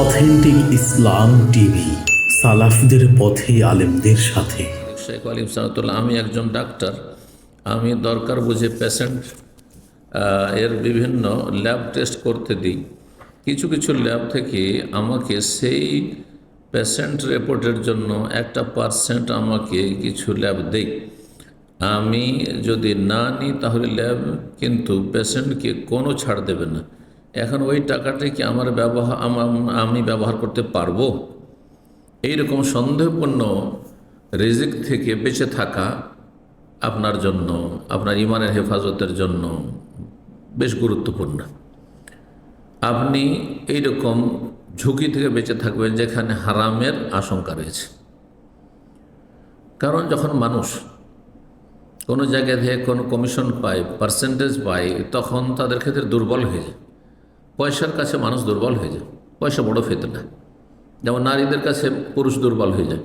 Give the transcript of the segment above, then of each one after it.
Authentic ইসলাম TV, সালাফদের পথে আলেমদের সাথে। শেখ আলিম সানাতুল্লাহ আমি একজন ডাক্তার। আমি দরকার বুঝে পেশেন্ট এর বিভিন্ন ল্যাব টেস্ট করতে দিই। কিছু কিছু ল্যাব থেকে আমাকে সেই পেশেন্ট রিপোর্টের জন্য একটা পার্সেন্ট আমাকে কিছু ল্যাব দেই। আমি যদি না নিই, তাহলে ল্যাব কিন্তু পেশেন্টকে কোনো ছাড় দেবে না। এখন ওই টাকাটা কি আমার ব্যবহার আমি ব্যবহার করতে পারব? এইরকম সন্দেহপূর্ণ রিজিক থেকে বেঁচে থাকা আপনার জন্য, আপনার ইমানের হেফাজতের জন্য বেশ গুরুত্বপূর্ণ। আপনি এইরকম ঝুঁকি থেকে বেঁচে থাকবেন যেখানে হারামের আশঙ্কা রয়েছে। কারণ যখন মানুষ কোনো জায়গা থেকে কোনো কমিশন পায়, পার্সেন্টেজ পায়, তখন তাদের ক্ষেত্রে দুর্বল হয়ে যায়। পয়সার কাছে মানুষ দুর্বল হয়ে যায়। পয়সা বড় ফেতনা। যেমন নারীদের কাছে পুরুষ দুর্বল হয়ে যায়।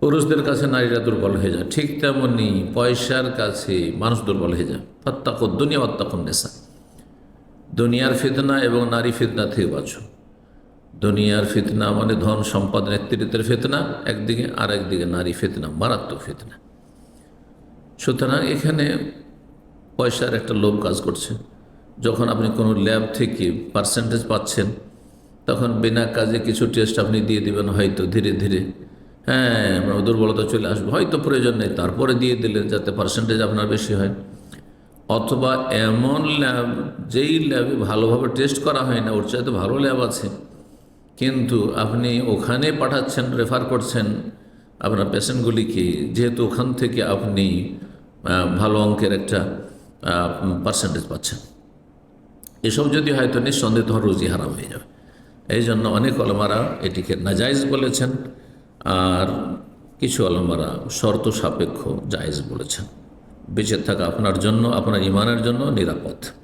পুরুষদের কাছে নারীরা দুর্বল হয়ে যায়। ঠিক তেমনি পয়সার কাছে মানুষ দুর্বল হয়ে যায়। অত্যাক দুনিয়া অত্যাকন নেশা দুনিয়ার ফিতনা এবং নারী ফিতনা থেকে বাঁচো দুনিয়ার ফিতনা মানে ধন, সম্পদ, নেতৃত্বের ফিতনা। একদিকে আর একদিকে নারী ফিতনা, মারাত্মক ফিতনা। সুতরাং এখানে পয়সার একটা লোভ কাজ করছে। যখন আপনি কোনো ল্যাব থেকে পার্সেন্টেজ পাচ্ছেন, তখন বিনা কাজে কিছু টেস্ট আপনি দিয়ে দিবেন হয়তো ধীরে ধীরে। হ্যাঁ দুর্বলতা চলে আসবে, হয়তো প্রয়োজন নেই, তারপরে দিয়ে দিলেন যাতে পার্সেন্টেজ আপনার বেশি হয়। অথবা এমন ল্যাব, যেই ল্যাবে ভালোভাবে টেস্ট করা হয় না, ওর চাইতে ভালো ল্যাব আছে। কিন্তু আপনি ওখানে পাঠাচ্ছেন রেফার করছেন, আপনার পেশেন্টগুলিকে, যেহেতু ওখান থেকে আপনি ভালো অঙ্কের একটা পার্সেন্টেজ পাচ্ছেন। এসব যদি হয় তো নিঃসন্দেহ তোমার রুজি হারাম হয়ে যাবে। এই জন্য অনেক অলমারা এটিকে নাজাইজ বলেছেন আর কিছু অলমারা শর্ত সাপেক্ষ জায়েজ বলেছেন। বেঁচে থাকা আপনার জন্য, আপনার ইমানের জন্য নিরাপদ।